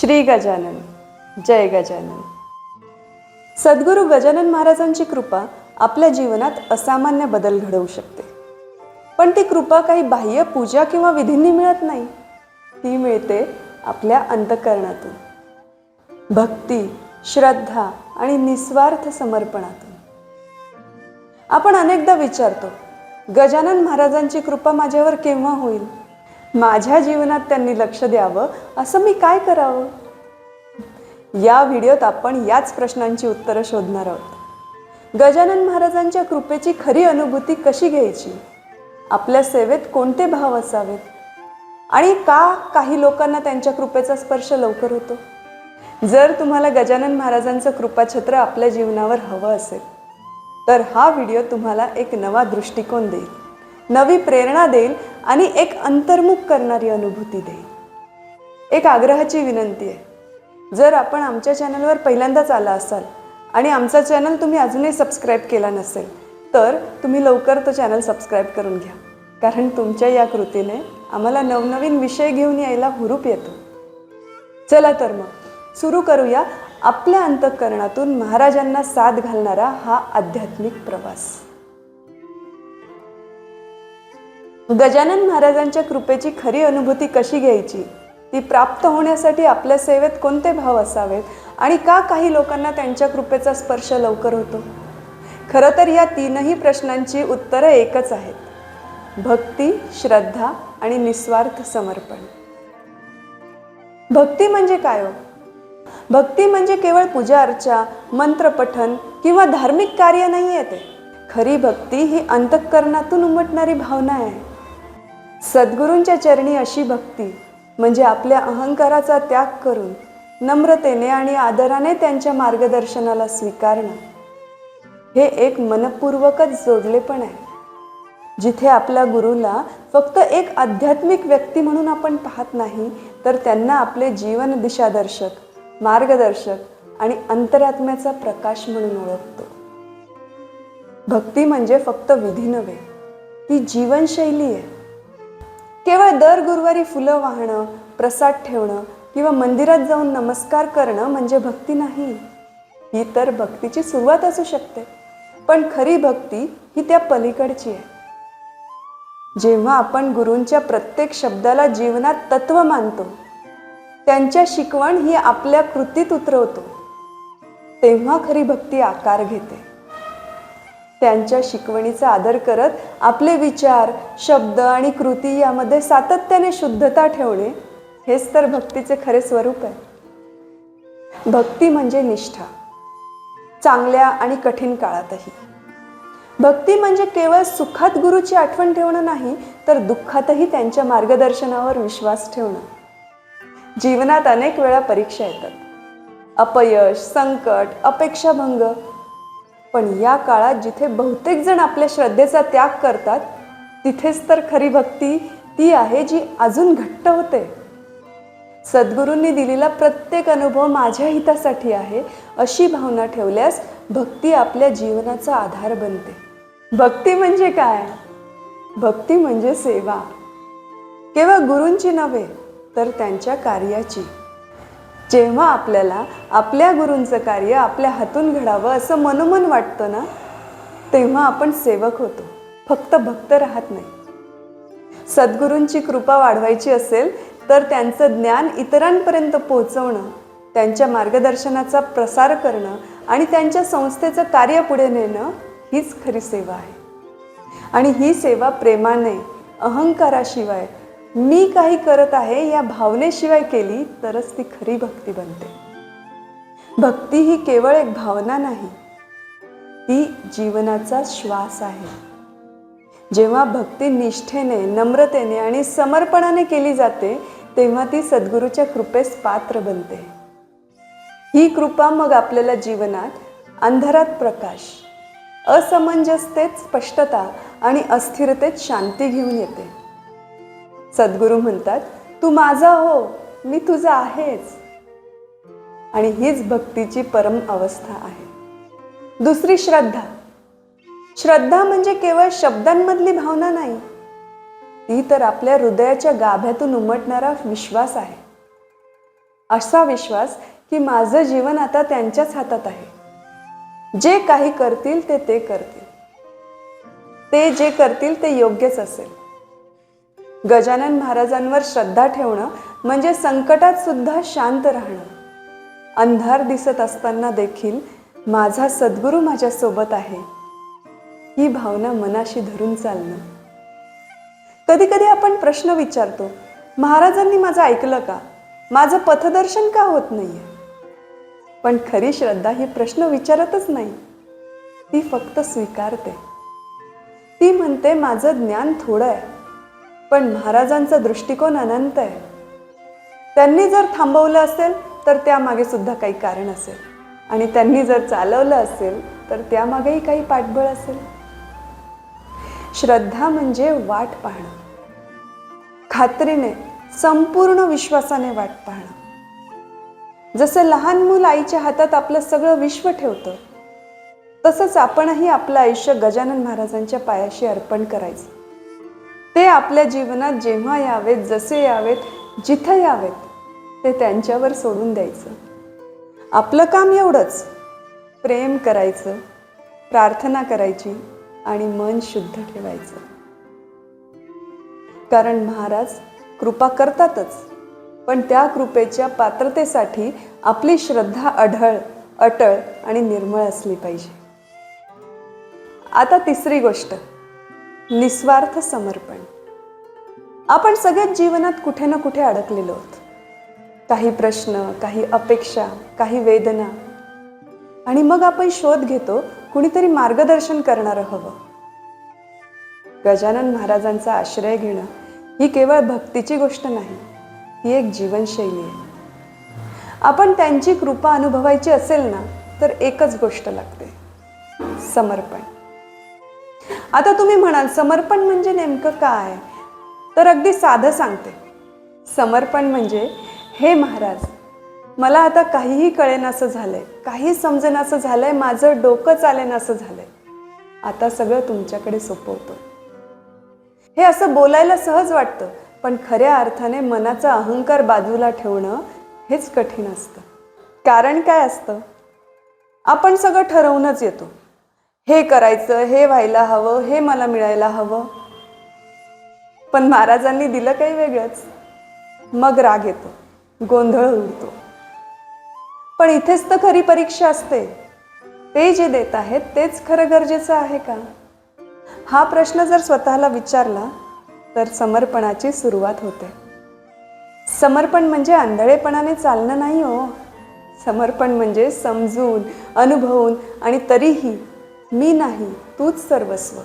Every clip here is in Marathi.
श्री गजानन. जय गजानन. सद्गुरू गजानन महाराजांची कृपा आपल्या जीवनात असामान्य बदल घडवू शकते. पण ती कृपा काही बाह्य पूजा किंवा विधींनी मिळत नाही. ती मिळते आपल्या अंतकरणातून. भक्ती श्रद्धा आणि निस्वार्थ समर्पणातून. आपण अनेकदा विचारतो गजानन महाराजांची कृपा माझ्यावर केव्हा होईल? माझ्या जीवनात त्यांनी लक्ष द्यावं असं मी काय करावं? या व्हिडिओत आपण याच प्रश्नांची उत्तरं शोधणार आहोत. गजानन महाराजांच्या कृपेची खरी अनुभूती कशी घ्यायची? आपल्या सेवेत कोणते भाव असावेत? आणि का काही लोकांना त्यांच्या कृपेचा स्पर्श लवकर होतो? जर तुम्हाला गजानन महाराजांचं कृपाछत्र आपल्या जीवनावर हवं असेल तर हा व्हिडिओ तुम्हाला एक नवा दृष्टिकोन देईल. नवी प्रेरणा देईल आणि एक अंतर्मुख करणारी अनुभूती देईल. एक आग्रहाची विनंती आहे. जर आपण आमच्या चॅनलवर पहिल्यांदाच आला असाल आणि आमचा चॅनल तुम्ही अजूनही सबस्क्राईब केला नसेल तर तुम्ही लवकर तो चॅनल सबस्क्राईब करून घ्या. कारण तुमच्या या कृतीने आम्हाला नवनवीन विषय घेऊन यायला हुरूप येतो. चला तर मग सुरू करूया आपल्या अंतःकरणातून महाराजांना साथ घालणारा हा आध्यात्मिक प्रवास. गजानन महाराजांच्या कृपेची खरी अनुभूती कशी घ्यायची? ती प्राप्त होण्यासाठी आपल्या सेवेत कोणते भाव असावेत? आणि का काही लोकांना त्यांच्या कृपेचा स्पर्श लवकर होतो? खरं तर या तीनही प्रश्नांची उत्तरं एकच आहेत. भक्ती श्रद्धा आणि निस्वार्थ समर्पण. भक्ती म्हणजे काय हो? भक्ती म्हणजे केवळ पूजा अर्चा मंत्रपठन किंवा धार्मिक कार्य नाही आहे ते. खरी भक्ती ही अंतःकरणातून उमटणारी भावना आहे. सद्गुरूंच्या चरणी अशी भक्ती म्हणजे आपल्या अहंकाराचा त्याग करून नम्रतेने आणि आदराने त्यांच्या मार्गदर्शनाला स्वीकारणं. हे एक मनपूर्वकच जोडलेपण आहे. जिथे आपल्या गुरुला फक्त एक आध्यात्मिक व्यक्ती म्हणून आपण पाहत नाही तर त्यांना आपले जीवन दिशादर्शक मार्गदर्शक आणि अंतरात्म्याचा प्रकाश म्हणून ओळखतो. भक्ती म्हणजे फक्त विधी नव्हे ती जीवनशैली आहे. केवळ दर गुरुवारी फुलं वाहणं प्रसाद ठेवणं किंवा मंदिरात जाऊन नमस्कार करणं म्हणजे भक्ती नाही. ही तर भक्तीची सुरुवात असू शकते पण खरी भक्ती ही त्या पलीकडची आहे. जेव्हा आपण गुरूंच्या प्रत्येक शब्दाला जीवनात तत्व मानतो त्यांच्या शिकवण ही आपल्या कृतीत उतरवतो तेव्हा खरी भक्ती आकार घेते. त्यांच्या शिकवणीचा आदर करत आपले विचार शब्द आणि कृती यामध्ये सातत्याने शुद्धता ठेवणे हेच तर भक्तीचे खरे स्वरूप आहे. भक्ती म्हणजे निष्ठा चांगल्या आणि कठीण काळातही. भक्ती म्हणजे केवळ सुखात गुरुची आठवण ठेवणं नाही तर दुःखातही त्यांच्या मार्गदर्शनावर विश्वास ठेवणं. जीवनात अनेक वेळा परीक्षा येतात. अपयश संकट अपेक्षाभंग पण या काळात जिथे बहुतेक जण आपल्या श्रद्धेचा त्याग करतात तिथेच तर खरी भक्ती ती आहे जी अजून घट्ट होते. सद्गुरूंनी दिलेला प्रत्येक अनुभव माझ्या हितासाठी आहे अशी भावना ठेवल्यास भक्ती आपल्या जीवनाचा आधार बनते. भक्ती म्हणजे काय? भक्ती म्हणजे सेवा. केवळ गुरूंची नव्हे तर त्यांच्या कार्याची. जेव्हा आपल्याला आपल्या गुरूंचं कार्य आपल्या हातून घडावं असं मनोमन वाटतं ना तेव्हा आपण सेवक होतो. फक्त भक्त राहत नाही. सद्गुरूंची कृपा वाढवायची असेल तर त्यांचं ज्ञान इतरांपर्यंत पोहोचवणं त्यांच्या मार्गदर्शनाचा प्रसार करणं आणि त्यांच्या संस्थेचं कार्य पुढे नेणं हीच खरी सेवा आहे. आणि ही सेवा प्रेमाने अहंकाराशिवाय मी काही करत आहे या भावनेशिवाय केली तरच ती खरी भक्ती बनते. भक्ती ही केवळ एक भावना नाही ती जीवनाचा श्वास आहे. जेव्हा भक्ती निष्ठेने नम्रतेने आणि समर्पणाने केली जाते तेव्हा ती सद्गुरूच्या कृपेस पात्र बनते. ही कृपा मग आपल्याला जीवनात अंधारात प्रकाश असमंजसतेत स्पष्टता आणि अस्थिरतेत शांती घेऊन येते. सद्गुरू म्हणतात तू माझा हो मी तुझा आहेच. आणि हीच भक्तीची परम अवस्था आहे. दुसरी श्रद्धा. श्रद्धा म्हणजे केवळ शब्दांमधली भावना नाही ती तर आपल्या हृदयाच्या गाभ्यातून उमटणारा विश्वास आहे. असा विश्वास की माझं जीवन आता त्यांच्याच हातात आहे. जे काही करतील ते ते करतील. ते जे करतील ते योग्यच असेल. गजानन महाराजांवर श्रद्धा ठेवणं म्हणजे संकटात सुद्धा शांत राहणं. अंधार दिसत असताना देखील माझा सद्गुरू माझ्यासोबत आहे. ही भावना मनाशी धरून चालणं. कधी कधी आपण प्रश्न विचारतो महाराजांनी माझं ऐकलं का? माझं पथदर्शन का होत नाहीये? पण खरी श्रद्धा ही प्रश्न विचारतच नाही. ती फक्त स्वीकारते. ती म्हणते माझं ज्ञान थोडं आहे. पण महाराजांचा दृष्टिकोन अनंत आहे. त्यांनी जर थांबवलं असेल तर त्यामागे सुद्धा काही कारण असेल. आणि त्यांनी जर चालवलं असेल तर त्यामागेही काही पाठबळ असेल. श्रद्धा म्हणजे वाट पाहणं. खात्रीने संपूर्ण विश्वासाने वाट पाहणं. जसं लहान मूल आईच्या हातात आपलं सगळं विश्व ठेवतं तसंच आपणही आपलं आयुष्य गजानन महाराजांच्या पायाशी अर्पण करायचं. ते आपल्या जीवनात जेव्हा यावेत जसे यावेत जिथं यावेत ते त्यांच्यावर सोडून द्यायचं. आपलं काम एवढंच. प्रेम करायचं प्रार्थना करायची आणि मन शुद्ध ठेवायचं. कारण महाराज कृपा करतातच पण त्या कृपेच्या पात्रतेसाठी आपली श्रद्धा अढळ अटळ आणि निर्मळ असली पाहिजे. आता तिसरी गोष्ट. निस्वार्थ समर्पण. आपण सगळ्याच जीवनात कुठे ना कुठे अडकलेलो आहोत. काही प्रश्न काही अपेक्षा काही वेदना. आणि मग आपण शोध घेतो कुणीतरी मार्गदर्शन करणारं हवं. गजानन महाराजांचा आश्रय घेणं ही केवळ भक्तीची गोष्ट नाही ही एक जीवनशैली आहे. आपण त्यांची कृपा अनुभवायची असेल ना तर एकच गोष्ट लागते समर्पण. आता तुम्ही म्हणाल समर्पण म्हणजे नेमकं काय? तर अगदी साधं सांगते. समर्पण म्हणजे हे महाराज मला आता काहीही कळेनासं झालंय काही समजेनासं झालंय माझं डोकं चालेनासं झालंय. आता सगळं तुमच्याकडे सोपवतो. हे असं बोलायला सहज वाटतं पण खऱ्या अर्थाने मनाचा अहंकार बाजूला ठेवणं हेच कठीण असतं. कारण काय असतं? आपण सगळं ठरवूनच येतो. हे करायचं हे व्हायला हवं हे मला मिळायला हवं. पण महाराजांनी दिलं काही वेगळंच. मग राग येतो गोंधळ उडतो. पण इथेच तर खरी परीक्षा असते. ते जे देत आहेत तेच खरं गरजेचं आहे का? हा प्रश्न जर स्वतःला विचारला तर समर्पणाची सुरुवात होते. समर्पण म्हणजे आंधळेपणाने चालणं नाही हो. समर्पण म्हणजे समजून अनुभवून आणि तरीही मी नाही तूच सर्वस्व.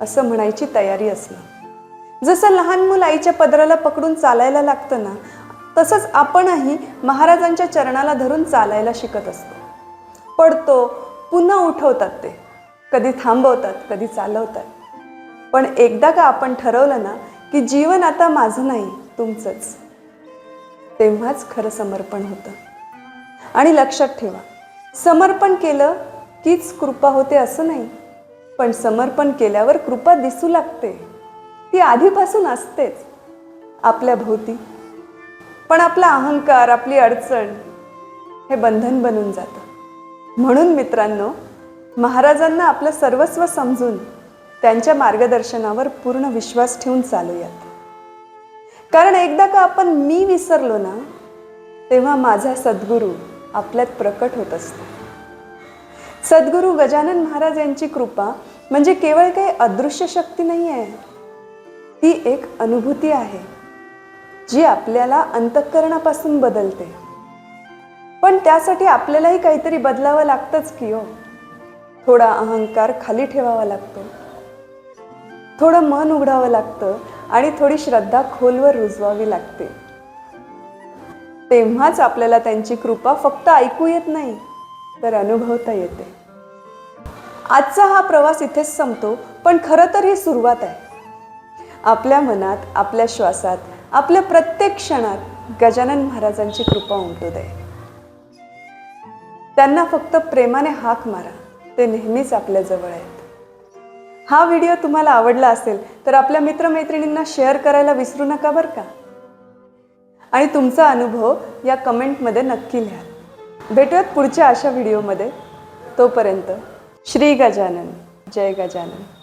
असं म्हणायची तयारी असणं जसं लहान मूल आईच्या पदराला पकडून चालायला लागतं ना तसंच आपणही महाराजांच्या चरणाला धरून चालायला शिकत असतो. पडतो पुन्हा उठवतात ते. कधी थांबवतात कधी चालवतात. पण एकदा का आपण ठरवलं ना की जीवन आता माझं नाही तुमचंच. तेव्हाच खरं समर्पण होतं. आणि लक्षात ठेवा समर्पण केलं तीच कृपा होते असं नाही. पण समर्पण केल्यावर कृपा दिसू लागते. ती आधीपासून असतेच. आपल्या भोवती. पण आपला अहंकार आपली अडचण हे बंधन बनून जातं. म्हणून मित्रांनो महाराजांना आपलं सर्वस्व समजून त्यांच्या मार्गदर्शनावर पूर्ण विश्वास ठेवून चालूयात. कारण एकदा का आपण मी विसरलो ना तेव्हा माझा सद्गुरू आपल्यात प्रकट होत असतो. सद्गुरू गजानन महाराज यांची कृपा म्हणजे केवळ काही अदृश्य शक्ती नाही आहे ती एक अनुभूती आहे जी आपल्याला अंतःकरणापासून बदलते. पण त्यासाठी आपल्यालाही काहीतरी बदलावं लागतंच की हो. थोडा अहंकार खाली ठेवावा लागतो. थोडं मन उघडावं लागतं आणि थोडी श्रद्धा खोलवर रुजवावी लागते. तेव्हाच आपल्याला त्यांची कृपा फक्त ऐकू येत नाही तर अनुभवता येते. आजचा हा प्रवास इथेच संपतो पण खरं तर ही सुरुवात आहे. आपल्या मनात आपल्या श्वासात आपल्या प्रत्येक क्षणात गजानन महाराजांची कृपा उमटू दे. त्यांना फक्त प्रेमाने हाक मारा ते नेहमीच आपल्या जवळ आहेत. हा व्हिडिओ तुम्हाला आवडला असेल तर आपल्या मित्रमैत्रिणींना शेअर करायला विसरू नका बरं का? आणि तुमचा अनुभव या कमेंटमध्ये नक्की लिहा. भेटूयात पुढच्या अशा व्हिडिओमध्ये. तोपर्यंत श्री गजानन जय गजानन